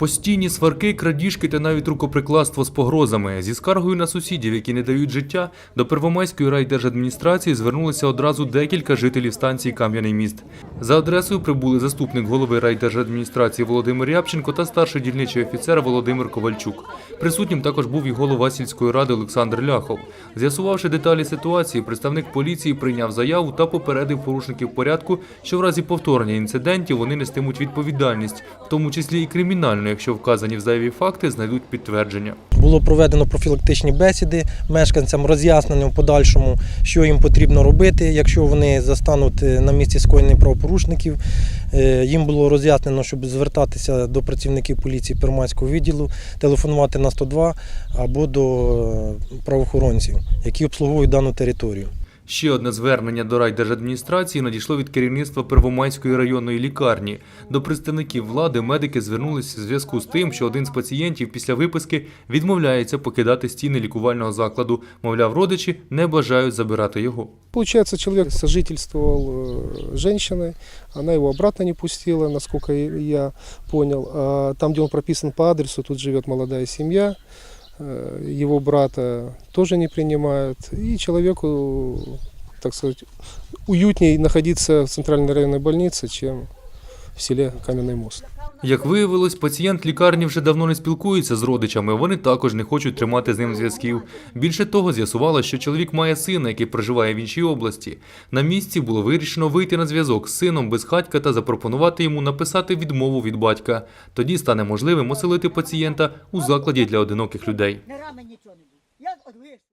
Постійні сварки, крадіжки та навіть рукоприкладство з погрозами. Зі скаргою на сусідів, які не дають життя, до Первомайської райдержадміністрації звернулися одразу декілька жителів станції Кам'яний міст. За адресою прибули заступник голови райдержадміністрації Володимир Рябченко та старший дільничий офіцер Володимир Ковальчук. Присутнім також був і голова сільської ради Олександр Ляхов. З'ясувавши деталі ситуації, представник поліції прийняв заяву та попередив порушників порядку, що в разі повторення інцидентів вони нестимуть відповідальність, в тому числі і кримінальну, якщо вказані в заяві факти знайдуть підтвердження. Було проведено профілактичні бесіди мешканцям, роз'яснення в подальшому, що їм потрібно робити, якщо вони застануть е, на місці скоєння правопорушників. Е, Їм було роз'яснено, щоб звертатися до працівників поліції Первомайського відділу, телефонувати на 102 або до е, правоохоронців, які обслуговують дану територію. Ще одне звернення до райдержадміністрації надійшло від керівництва Первомайської районної лікарні. До представників влади медики звернулися в зв'язку з тим, що один з пацієнтів після виписки відмовляється покидати стіни лікувального закладу. Мовляв, родичі не бажають забирати його. Получается, человек сожительствовал э, с женщиной, она обратно не пустила, насколько я. А там, где он прописан по адресу, тут живет молодая семья, э, его брата тоже не принимают. И человеку, так сказать, уютнее находиться в центральной районной больнице, чем в селе Каменный мост. Як виявилось, пацієнт лікарні вже давно не спілкується з родичами. Вони також не хочуть тримати з ним зв'язків. Більше того, з'ясувалося, що чоловік має сина, який проживає в іншій області. На місці було вирішено вийти на зв'язок з сином без хатька та запропонувати йому написати відмову від батька. Тоді стане можливим оселити пацієнта у закладі для одиноких людей.